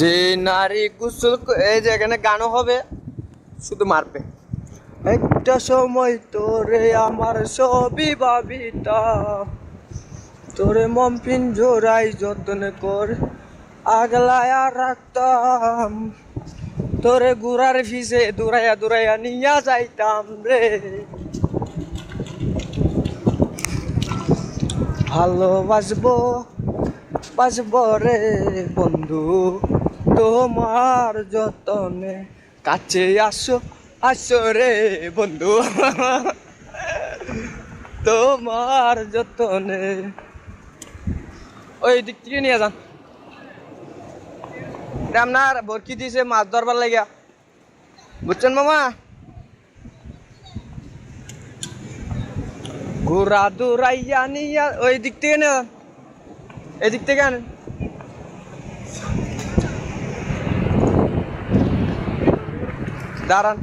যে নারী গোসল এই যে এখানে গানও হবে, শুধু মারবে। একটা সময় তোরে আমার সবই ভাবিতাম তোরে মমপিন জোড়াই যত্ন কর, আগলায়া রাখতাম। তোরে গুড়ার ফিসে দূরাইয়া দূরাইয়া নিয়া যাইতাম রে। ভালোবাসবো, বাসবো রে বন্ধু। তোমার যতনে কাছে আসো আসো রে বন্ধু। তোমার যতনে। ওই দিক থেকে নিয়ে যান। আপনার বরকি দিয়েছে মাছ ধরবার লাগিয়া। বুঝছেন মামা? ঘোরা দৌড়াইয়া নিয়া ওই দিক থেকে না। এই দিক থেকে আনেন। দাঁড়ান।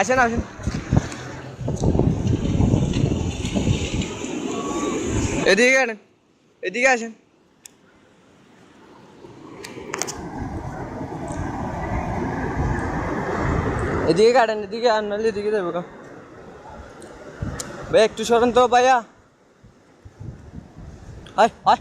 আসেন আসেন। এদিকে আনেন এদিকে আসেন। এদিকে কাটেন, এদিকে আন, নাহলে এদিকে যাব গা। ভাই, একটু সরেন তো ভাইয়া। Hi hi.